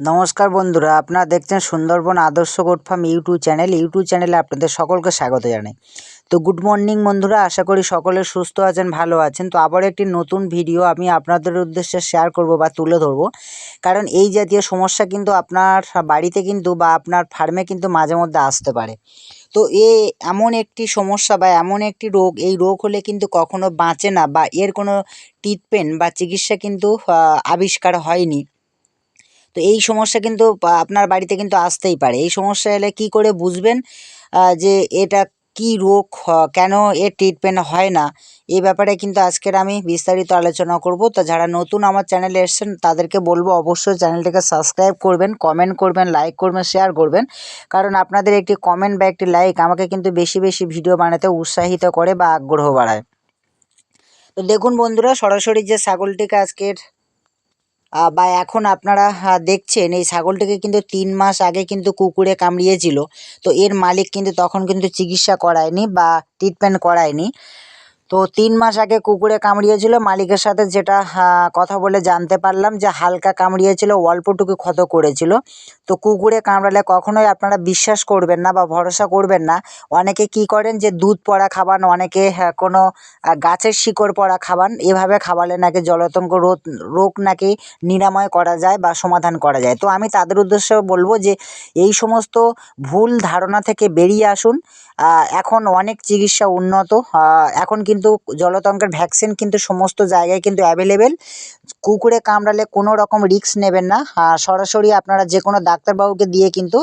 নমস্কার বন্ধুরা, আপনারা দেখছেন Sundarban Adarsha goat farm YouTube channel. YouTube চ্যানেলে আপনাদের সকলকে স্বাগত জানাই। তো গুড মর্নিং বন্ধুরা, আশা করি সকলে সুস্থ আছেন, ভালো আছেন। তো আবার একটি নতুন ভিডিও আমি আপনাদের উদ্দেশ্যে শেয়ার করব বা তুলে ধরবো। কারণ এই জাতীয় সমস্যা কিন্তু আপনার বাড়িতে কিন্তু বা আপনার ফার্মে কিন্তু মাঝে মধ্যে আসতে পারে। তো এ এমন একটি সমস্যা বা এমন একটি রোগ, এই রোগ হলে কিন্তু কখনো বাঁচে না বা এর কোনো ট্রিটমেন্ট বা চিকিৎসা কিন্তু আবিষ্কার হয়নি। তো এই সমস্যা কিন্তু আপনার বাড়িতে কিন্তু আসতেই পারে। এই সমস্যা এলে কী করে বুঝবেন? যে এটা কী রোগ কেন এর ট্রিটমেন্ট হয় না? এই ব্যাপারে কিন্তু আজকের আমি বিস্তারিত আলোচনা করব। তো যারা নতুন আমার চ্যানেলে এসছেন, তাদেরকে বলব অবশ্যই চ্যানেলটিকে সাবস্ক্রাইব করবেন কমেন্ট করবেন লাইক করবেন শেয়ার করবেন। কারণ আপনাদের একটি কমেন্ট বা একটি লাইক আমাকে কিন্তু বেশি বেশি ভিডিও বানাতে উৎসাহিত করে বা আগ্রহ বাড়ায়। তো দেখুন বন্ধুরা, সরাসরি যে ছাগলটিকে আজকের বা এখন আপনারা দেখছেন এই ছাগলটিকে কিন্তু তিন মাস আগে কিন্তু কুকুরে কামড়িয়েছিল। তো এর মালিক কিন্তু তখন কিন্তু চিকিৎসা করায়নি বা ট্রিটমেন্ট করায়নি। তো তিন মাস আগে কুকুরে কামড়িয়েছিল, মালিকের সাথে যেটা কথা বলে জানতে পারলাম যে হালকা কামড়িয়েছিল, অল্পটুকু ক্ষত করেছিল। তো কুকুরে কামড়ালে কখনোই আপনারা বিশ্বাস করবেন না বা ভরসা করবেন না। অনেকে কি করেন যে দুধ পড়া খাবান অনেকে কোনো গাছের শিকড় পড়া খাবান এভাবে খাওয়ালে নাকি জলাতঙ্ক রোগ রোগ নাকি নিরাময় করা যায় বা সমাধান করা যায়। তো আমি তাদের উদ্দেশ্যে বলব যে এই সমস্ত ভুল ধারণা থেকে বেরিয়ে আসুন। এখন অনেক চিকিৎসা উন্নত এখন কিন্তু জলতঙ্কের ভ্যাকসিন কিন্তু সমস্ত জায়গায় কিন্তু অ্যাভেলেবেল কুকুরে কামড়ালে কোনো রকম রিস্ক নেবেন না। সরাসরি আপনারা যে কোনো ডাক্তারবাবুকে দিয়ে কিন্তু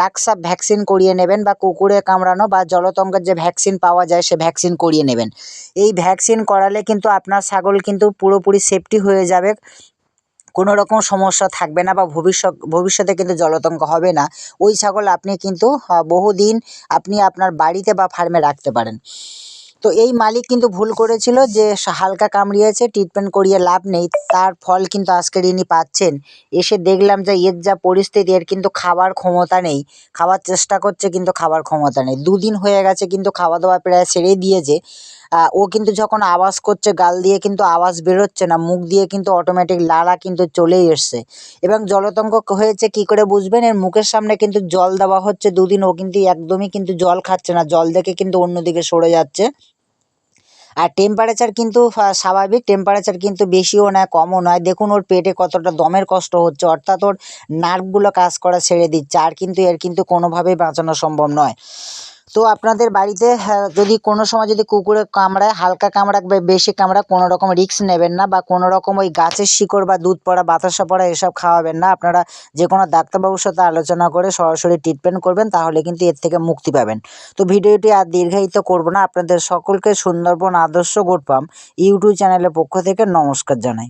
রাক্সা ভ্যাকসিন করিয়ে নেবেন বা কুকুরে কামড়ানো বা জলতঙ্কের যে ভ্যাকসিন পাওয়া যায় সে ভ্যাকসিন করিয়ে নেবেন। এই ভ্যাকসিন করালে কিন্তু আপনার ছাগল কিন্তু পুরোপুরি সেফটি হয়ে যাবে। কোনো রকম সমস্যা থাকবে না বা ভবিষ্যৎ, ভবিষ্যতে কিন্তু জলাতঙ্ক হবে না। ওই ছাগল আপনি কিন্তু বহুদিন আপনি আপনার বাড়িতে বা ফার্মে রাখতে পারেন। তো এই মালিক কিন্তু ভুল করেছিল যে হালকা কামড়িয়েছে ট্রিটমেন্ট করিয়ে লাভ নেই। তার ফল কিন্তু আজকের ইনি পাচ্ছেন। এসে দেখলাম যে এর যা পরিস্থিতি, এর কিন্তু খাবার ক্ষমতা নেই। খাওয়ার চেষ্টা করছে কিন্তু খাবার ক্ষমতা নেই। দুদিন হয়ে গেছে কিন্তু খাওয়া দাওয়া প্রায় ছেড়েই দিয়েছে। ও কিন্তু যখন আওয়াজ করছে, গাল দিয়ে কিন্তু আওয়াজ বেরোচ্ছে না, মুখ দিয়ে কিন্তু অটোমেটিক লালা কিন্তু চলেই এসছে। এবং জলতঙ্ক হয়েছে কি করে বুঝবেন? এর মুখের সামনে কিন্তু জল দেওয়া হচ্ছে দুদিন। ও কিন্তু একদমই কিন্তু জল খাচ্ছে না। জল দেখে কিন্তু অন্যদিকে সরে যাচ্ছে। আর টেম্পারেচার কিন্তু স্বাভাবিক টেম্পারেচার কিন্তু বেশিও নয়, কমও নয়। দেখুন ওর পেটে কতটা দমের কষ্ট হচ্ছে। অর্থাৎ ওর নার্ভগুলো কাজ করা ছেড়ে দিচ্ছে। আর কিন্তু এর কিন্তু কোনোভাবেই বাঁচানো সম্ভব নয়। তো আপনাদের বাড়িতে হ্যাঁ, যদি কোনো সময় যদি কুকুরে কামড়ায় হালকা কামড়াক বা বেশি কামড়াক কোনো রকম রিস্ক নেবেন না বা কোনো রকম ওই গাছের শিকড় বা দুধ পড়া বাতাসা পড়া এসব খাওয়াবেন না। আপনারা যে কোনো ডাক্তারবাবুর সাথে আলোচনা করে সরাসরি ট্রিটমেন্ট করবেন তাহলে কিন্তু এর থেকে মুক্তি পাবেন। তো ভিডিওটি আর দীর্ঘায়িত করব না। আপনাদের সকলকে সুন্দরবন আদর্শ গোট ইউটিউব চ্যানেলের পক্ষ থেকে নমস্কার জানাই।